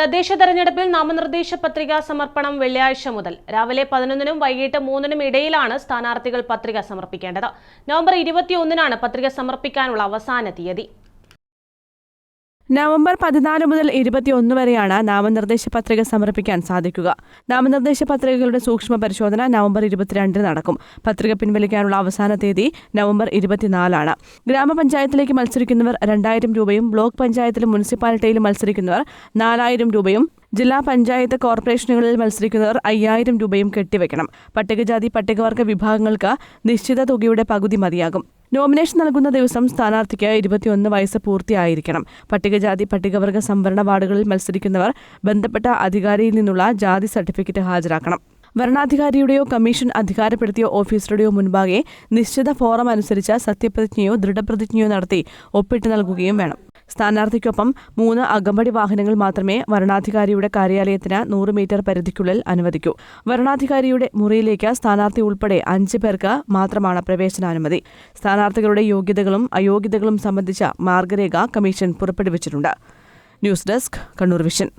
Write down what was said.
തദ്ദേശ തെരഞ്ഞെടുപ്പിൽ നാമനിർദ്ദേശ പത്രിക സമർപ്പണം വെള്ളിയാഴ്ച മുതൽ രാവിലെ പതിനൊന്നിനും വൈകിട്ട് മൂന്നിനും ഇടയിലാണ് സ്ഥാനാർത്ഥികൾ പത്രിക സമർപ്പിക്കേണ്ടത്. നവംബർ ഇരുപത്തിയൊന്നിനാണ് പത്രിക സമർപ്പിക്കാനുള്ള അവസാന തീയതി. നവംബർ പതിനാല് മുതൽ ഇരുപത്തിയൊന്ന് വരെയാണ് നാമനിർദ്ദേശ പത്രിക സമർപ്പിക്കാൻ സാധിക്കുക. നാമനിർദ്ദേശ പത്രികകളുടെ സൂക്ഷ്മ പരിശോധന നവംബർ ഇരുപത്തിരണ്ടിന് നടക്കും. പത്രിക പിൻവലിക്കാനുള്ള അവസാന തീയതി നവംബർ ഇരുപത്തിനാലാണ്. ഗ്രാമപഞ്ചായത്തിലേക്ക് മത്സരിക്കുന്നവർ രണ്ടായിരം രൂപയും ബ്ലോക്ക് പഞ്ചായത്തിലും മുനിസിപ്പാലിറ്റിയിലും മത്സരിക്കുന്നവർ നാലായിരം രൂപയും ജില്ലാ പഞ്ചായത്ത് കോർപ്പറേഷനുകളിൽ മത്സരിക്കുന്നവർ അയ്യായിരം രൂപയും കെട്ടിവെക്കണം. പട്ടികജാതി പട്ടികവർഗ വിഭാഗങ്ങൾക്ക് നിശ്ചിത തുകയുടെ പകുതി മതിയാകും. നോമിനേഷൻ നൽകുന്ന ദിവസം സ്ഥാനാർത്ഥിക്ക് ഇരുപത്തിയൊന്ന് വയസ്സ് പൂർത്തിയായിരിക്കണം. പട്ടികജാതി പട്ടികവർഗ സംവരണ വാർഡുകളിൽ മത്സരിക്കുന്നവർ ബന്ധപ്പെട്ട അധികാരിയിൽ നിന്നുള്ള ജാതി സർട്ടിഫിക്കറ്റ് ഹാജരാക്കണം. വരണാധികാരിയുടെയോ കമ്മീഷൻ അധികാരപ്പെടുത്തിയ ഓഫീസറുടെയോ മുൻപാകെ നിശ്ചിത ഫോറം അനുസരിച്ച് സത്യപ്രതിജ്ഞയോ ദൃഢപ്രതിജ്ഞയോ നടത്തി ഒപ്പിട്ട് നൽകുകയും വേണം. സ്ഥാനാർത്ഥിക്കൊപ്പം മൂന്ന് അകമ്പടി വാഹനങ്ങൾ മാത്രമേ വരണാധികാരിയുടെ കാര്യാലയത്തിന് നൂറ് മീറ്റർ പരിധിക്കുള്ളിൽ അനുവദിക്കൂ. വരണാധികാരിയുടെ മുറിയിലേക്ക് സ്ഥാനാർത്ഥി ഉൾപ്പെടെ അഞ്ച് പേർക്ക് മാത്രമാണ് പ്രവേശനാനുമതി. സ്ഥാനാർത്ഥികളുടെ യോഗ്യതകളും അയോഗ്യതകളും സംബന്ധിച്ച മാർഗരേഖ കമ്മീഷൻ പുറപ്പെടുവിച്ചിട്ടുണ്ട്. News desk Kannur vision.